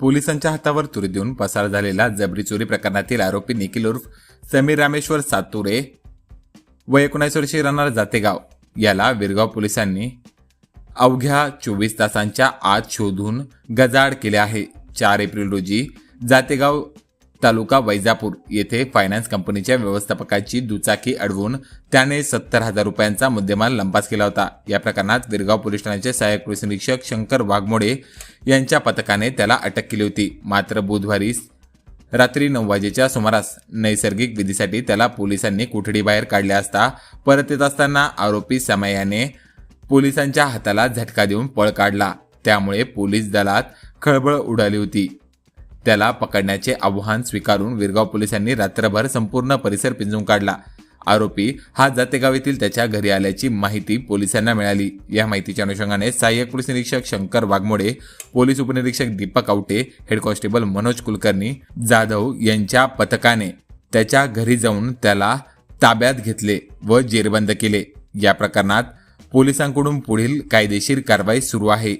पोलिसांच्या हातावर तुरी देऊन पसार झालेला जबरी चोरी प्रकरणातील आरोपी निखिल उर्फ समीर रामेश्वर सातुरे व एकोणास वर्षी राहणार जातेगाव याला विरगाव पोलिसांनी अवघ्या चोवीस तासांच्या आत शोधून गजाड केले आहे. चार एप्रिल रोजी जातेगाव तालुका वैजापूर येथे फायनान्स कंपनीच्या व्यवस्थापकाची दुचाकी अडवून त्याने सत्तर हजार रुपयांचा मुद्देमाल लंपास केला होता. या प्रकरणात विरगाव पोलीस ठाण्याचे सहाय्यक पोलीस निरीक्षक शंकर वाघमोडे यांच्या पथकाने त्याला अटक केली होती. मात्र बुधवारी रात्री नऊ वाजेच्या सुमारास नैसर्गिक विधीसाठी त्याला पोलिसांनी कोठडीबाहेर काढले असता परत येत असताना आरोपी समयाने पोलिसांच्या हाताला झटका देऊन पळ काढला. त्यामुळे पोलीस दलात खळबळ उडाली होती. त्याला पकडण्याचे आव्हान स्वीकारून विरगाव पोलिसांनी रात्रभर संपूर्ण परिसर पिंजून काढला. आरोपी हा जातेगाव येथील त्याच्या घरी आल्याची माहिती पोलिसांना मिळाली. या माहितीच्या अनुषंगाने सहाय्यक पोलीस निरीक्षक शंकर वाघमोडे पोलीस उपनिरीक्षक दीपक आवटे हेड कॉन्स्टेबल मनोज कुलकर्णी जाधव यांच्या पथकाने त्याच्या घरी जाऊन त्याला ताब्यात घेतले व जेरबंद केले. या प्रकरणात पोलिसांकडून पुढील कायदेशीर कारवाई सुरू आहे.